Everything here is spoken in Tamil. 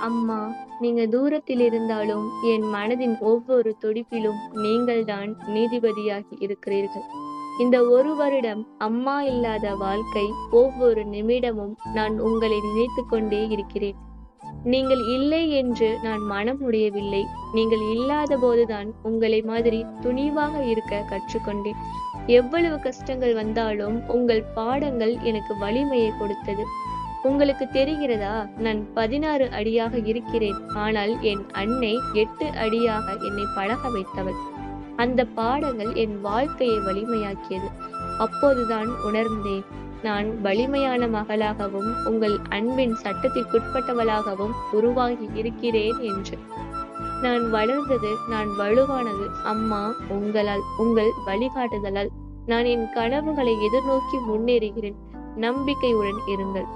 அம்மா நீங்க தூரத்தில் இருந்தாலும் என் மனதின் ஒவ்வொரு துடிப்பிலும் நீங்கள்தான் நீதிபதியாகி இருக்கிறீர்கள். இந்த ஒரு வருடம் அம்மா இல்லாத வாழ்க்கை ஒவ்வொரு நிமிடமும் நான் உங்களை நினைத்து கொண்டே இருக்கிறேன். நீங்கள் இல்லை என்று நான் மனம் முடியவில்லை. நீங்கள் இல்லாத போதுதான் உங்களை மாதிரி துணிவாக இருக்க கற்றுக்கொண்டேன். எவ்வளவு கஷ்டங்கள் வந்தாலும் உங்கள் பாடங்கள் எனக்கு வலிமையை கொடுத்தது. உங்களுக்கு தெரிகிறதா? நான் பதினாறு அடியாக இருக்கிறேன். ஆனால் என் அன்னை எட்டு அடியாக என்னை பழக வைத்தவள். அந்த பாடங்கள் என் வாழ்க்கையை வலிமையாக்கியது. அப்போதுதான் உணர்ந்தேன். நான் வலிமையான மகளாகவும் உங்கள் அன்பின் சட்டத்திற்குட்பட்டவளாகவும் உருவாகி இருக்கிறேன் என்று. நான் வளர்ந்தது நான் வலுவானது. அம்மா உங்களால் உங்கள் வழிகாட்டுதலால். நான் என் கனவுகளை எதிர்நோக்கி முன்னேறுகிறேன். நம்பிக்கையுடன் இருங்கள்.